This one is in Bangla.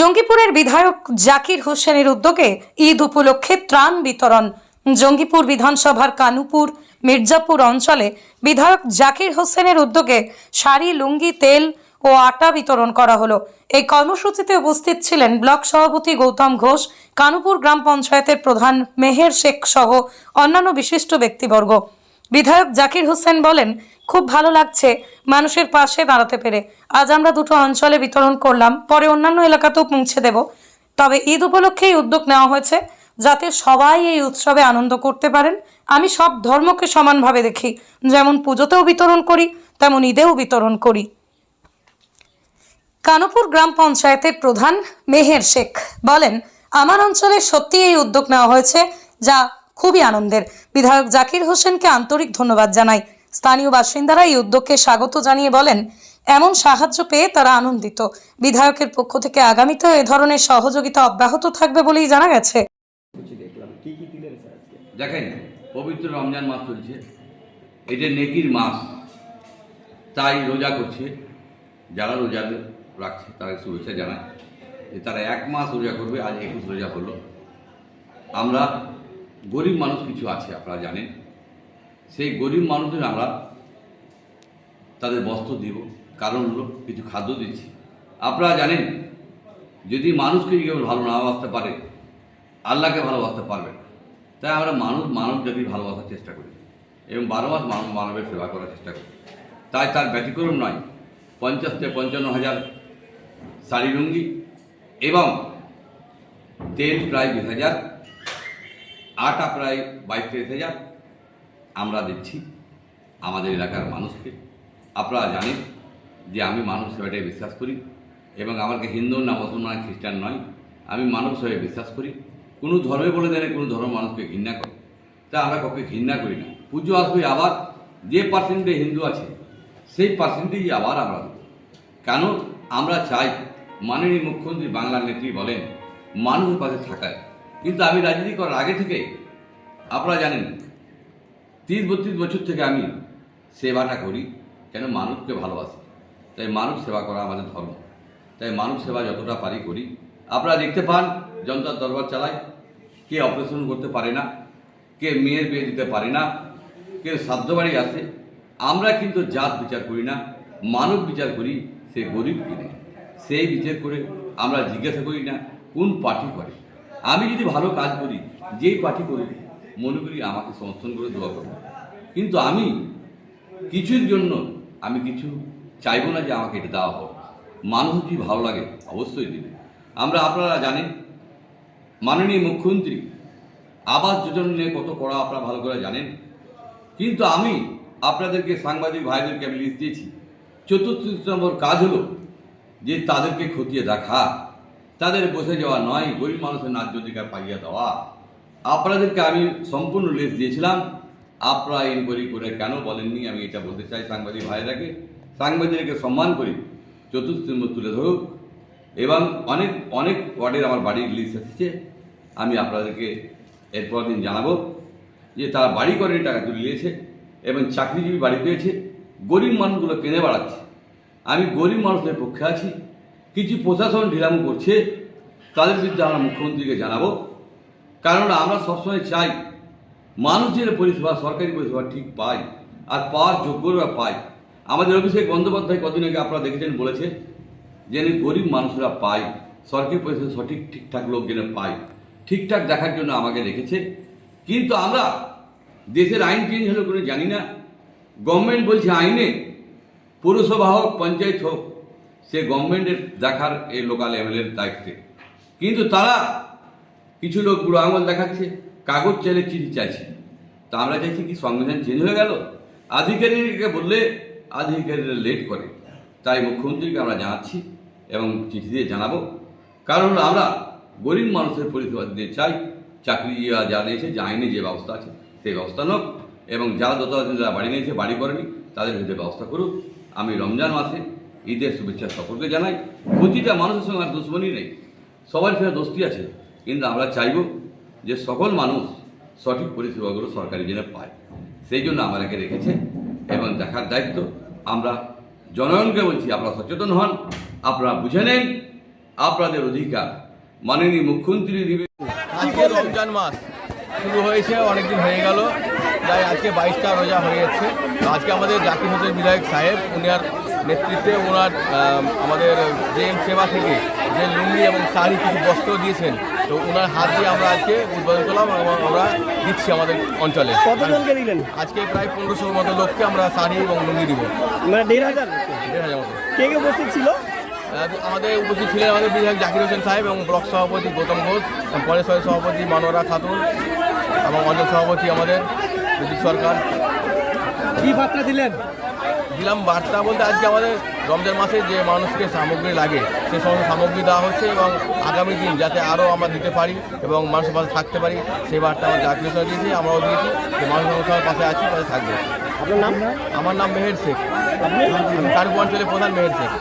জঙ্গিপুরের বিধায়ক জাকির হোসেনের উদ্যোগে ঈদ উপলক্ষে ত্রাণ বিতরণ। জঙ্গিপুর বিধানসভার কানুপুর মির্জাপুর অঞ্চলে বিধায়ক জাকির হোসেনের উদ্যোগে শাড়ি, লুঙ্গি, তেল ও আটা বিতরণ করা হলো। এই কর্মসূচিতে উপস্থিত ছিলেন ব্লক সভাপতি গৌতম ঘোষ, কানুপুর গ্রাম পঞ্চায়েতের প্রধান মেহের শেখ সহ অন্যান্য বিশিষ্ট ব্যক্তিবর্গ। বিধায়ক জাকির হোসেন বলেন, খুব ভালো লাগছে মানুষের পাশে দাঁড়াতে পেরে। আজ আমরা দুটো অঞ্চলে বিতরণ করলাম, পরে অন্যান্য এলাকাতেও পৌঁছে দেব। তবে ঈদ উপলক্ষে এই উদ্যোগ নেওয়া হয়েছে, যাতে সবাই এই উৎসবে আনন্দ করতে পারেন। আমি সব ধর্মকে সমানভাবে দেখি। যেমন পুজোতেও বিতরণ করি, তেমন ঈদেও বিতরণ করি। কানপুর গ্রাম পঞ্চায়েতের প্রধান মেহের শেখ বলেন, আমার অঞ্চলে সত্যি এই উদ্যোগ নেওয়া হয়েছে, যা খুবই আনন্দের। বিধায়ক জাকির হোসেনকে আন্তরিক ধন্যবাদ জানাই। স্থানীয় বাসিন্দারা এই উদ্যোগকে স্বাগত জানিয়ে বলেন এমন সাহায্য পেয়ে তারা আনন্দিত। বিধায়কের পক্ষ থেকে আগামীতেও এ ধরনের সহযোগিতা অব্যাহত থাকবে বলেই জানা গেছে। কিছু দেখলাম। কি কি দিলেন স্যার আজকে? দেখেন পবিত্র রমজান মাস চলছে। এটা নেকির মাস। তাই রোজা করছে। যারা রোজা রাখছে তাদের শুভেচ্ছা জানায় যে তারা এক মাস রোজা করবে আজ একুশ রোজা হলো আমরা গরিব মানুষ কিছু আছে, আপনারা জানেন। সেই গরিব মানুষদের আমরা তাদের বস্ত্র দিব, কারণ হলো কিছু খাদ্য দিচ্ছি। আপনারা জানেন, যদি মানুষকে কেউ ভালো না বাঁচতে পারে, আল্লাহকে ভালোবাসতে পারবে তাই আমরা মানুষ মানব জাতি ভালোবাসার চেষ্টা করি এবং বারো মাস মানব, মানবের সেবা করার চেষ্টা করি। তাই তার ব্যতিক্রম নয়। পঞ্চাশ থেকে পঞ্চান্ন হাজার শাড়ি লুঙ্গি এবং তেল প্রায় বিশ হাজার আটা প্রায় বাইশ তেইশ হাজার আমরা দিচ্ছি আমাদের এলাকার মানুষকে। আপনারা জানেন যে আমি মানব সেবাটাই বিশ্বাস করি এবং আমাকে হিন্দু না মুসলমান খ্রিস্টান নয়, আমি মানব সেবায় বিশ্বাস করি। কোনো ধর্মে বলে দেয় কোনো ধর্ম মানুষকে ঘৃণা করে। তা আমরা কাউকে ঘৃণা করি না। পুজো আসবে আবার যে পার্সেন্টে হিন্দু আছে, সেই পার্সেন্টেই আবার আমরা কেন? আমরা চাই মাননীয় মুখ্যমন্ত্রী বাংলার নেত্রী বলেন, মানুষের পাশে থাকায়। কিন্তু আমি রাজনীতি করার আগে থেকে আপনারা জানেন, তিরিশ বত্রিশ বছর থেকে আমি সেবাটা করি কেন মানুষকে ভালোবাসি। তাই মানুষ সেবা করা আমাদের ধর্ম। তাই মানুষ সেবা যতটা পারি করি। আপনারা দেখতে পান, জনতার দরবার চালায়। কে অপারেশন করতে পারে না, কে মেয়ের বিয়ে দিতে পারে না, কে সাধ্য বাড়ি আসে, আমরা কিন্তু জাত বিচার করি না, মানব বিচার করি, সে গরিব কিনে সেই বিচার করে আমরা জিজ্ঞাসা করি না, কোন পার্টি করে। আমি যদি ভালো কাজ করি, যেই পার্টি করি, মনে করি আমাকে সমর্থন করে দোয়া করবে। কিন্তু আমি কিছুর জন্য আমি কিছু চাইব না যে আমাকে এটা দেওয়া হোক। মানুষ যদি ভালো লাগে, অবশ্যই দিবে। আমরা আপনারা জানেন, মাননীয় মুখ্যমন্ত্রী আবাস যোজনা নিয়ে কত করা আপনারা ভালো করে জানেন। কিন্তু আমি আপনাদেরকে সাংবাদিক ভাইদেরকে আমি লিস্ট দিয়েছি। চতুর্থ নম্বর কাজ হলো যে তাদেরকে খতিয়ে দেখা। তাদের বসে যাওয়া নয়, গরিব মানুষের ন্যায্য অধিকার পাইয়া দেওয়া। আপনাদেরকে আমি সম্পূর্ণ লিস্ট দিয়েছিলাম। আপনারা ইনকোয়ারি করে কেন বলেননি? আমি এটা বলতে চাই সাংবাদিক ভাইরাকে সাংবাদিককে সম্মান করি। চতুর্থ তুলে ধরুক। এবং অনেক অনেক ওয়ার্ডের আমার বাড়ির লিস্ট এসেছে। আমি আপনাদেরকে এরপর দিন জানাব যে তারা বাড়ি করে টাকা তুলে নিয়েছে এবং চাকরিজীবী বাড়ি পেয়েছে। গরিব মানুষগুলো কিনে বাড়াচ্ছে। আমি গরিব মানুষদের পক্ষে আছি। কিছু প্রশাসন ঢিলাম করছে, তাদের বিরুদ্ধে আমরা মুখ্যমন্ত্রীকে জানাব। কারণ আমরা সবসময় চাই মানুষ যে পরিষেবা, সরকারি পরিষেবা ঠিক পায় আর পাওয়ার যোগ্যরা পায়। আমাদের অভিষেক বন্দ্যোপাধ্যায় কদিন আগে আপনারা দেখেছেন বলেছে যেন গরিব মানুষরা পায়, সরকারি পরিষেবা সঠিক ঠিকঠাক লোক যেন পায়, ঠিকঠাক দেখার জন্য আমাকে রেখেছে। কিন্তু আমরা দেশের আইন চেঞ্জ হলো কোনো জানি না। গভর্নমেন্ট বলছে আইনে পৌরসভা হোক, পঞ্চায়েত হোক সে গভর্নমেন্টের দেখার এই লোকাল এমএলএর দায়িত্বে। কিন্তু তারা কিছু লোক বুড়ো আঙুল দেখাচ্ছে, কাগজ চাইলে চিঠি চাইছে। তা আমরা চাইছি কি সংবিধান চেঞ্জ হয়ে গেল? আধিকারিককে বললে আধিকারিকরা লেট করে। তাই মুখ্যমন্ত্রীকে আমরা জানাচ্ছি এবং চিঠি দিয়ে জানাব। কারণ আমরা গরিব মানুষের পরিষেবা দিতে চাই। চাকরি যা নিয়েছে, যে আইনে যে ব্যবস্থা আছে, সেই ব্যবস্থা নোক। এবং যারা যত যারা বাড়ি নিয়েছে, বাড়ি করেনি, তাদের ভিতরে ব্যবস্থা করুক। আমি রমজান মাসে ঈদের শুভেচ্ছা সকলকে জানাই। প্রতিটা মানুষের সঙ্গে আর দুশ্মনী নেই। সবার ফেরা দোস্তি আছে। কিন্তু আমরা চাইব যে সকল মানুষ সঠিক পরিষেবাগুলো সরকারি জন্য পায়। সেই জন্য আমাদেরকে রেখেছে এবং দেখার দায়িত্ব আমরা জনগণকে বলছি, আপনারা সচেতন হন, আপনারা বুঝে নেন, আপনাদের অধিকার। মাননীয় মুখ্যমন্ত্রী দিবে- আজকে রমজান মাস। শুরু হয়েছে, অনেকদিন হয়ে গেল। তাই আজকে বাইশটা রোজা হয়ে যাচ্ছে আজকে আমাদের জাকির হোসেন বিধায়ক সাহেব উনার নেতৃত্বে ওনার আমাদের জেএম সেবা থেকে যে লুঙ্গি এবং শাড়ি কিছু বস্ত্র দিয়েছেন তো ওনার হাত দিয়ে আমরা আজকে উদ্বোধন করলাম এবং আমরা দিচ্ছি আমাদের অঞ্চলে। কতজনকে দিলেন? আজকে প্রায় পনেরোশোর মতো লোককে আমরা শাড়ি এবং লুঙ্গি দিব। মানে দেড় হাজার? দেড় হাজার মতো। কে কে উপস্থিত ছিল? আমাদের উপস্থিত ছিলেন আমাদের বিধায়ক জাকির হোসেন সাহেব এবং ব্লক সভাপতি গৌতম ঘোষ পরেশ্বরের সভাপতি মানোরা খাতুন এবং অঞ্চল সভাপতি আমাদের সরকার। কি বার্তা দিলেন? দিলাম বার্তা বলতে আজকে আমাদের রমজান মাসে যে মানুষকে সামগ্রী লাগে সে সমস্ত সামগ্রী দেওয়া হচ্ছে এবং আগামী দিন যাতে আরও আমরা দিতে পারি এবং মানুষের পাশে থাকতে পারি সেই বার্তা আমার জাতীয় সরকার দিয়েছি আমরাও দিয়েছি যে মানুষ আমার পাশে আছি পাশে থাকবে। আপনার নাম? আমার নাম মেহের শেখ। আমি কার্গো অঞ্চলের প্রধান মেহের শেখ।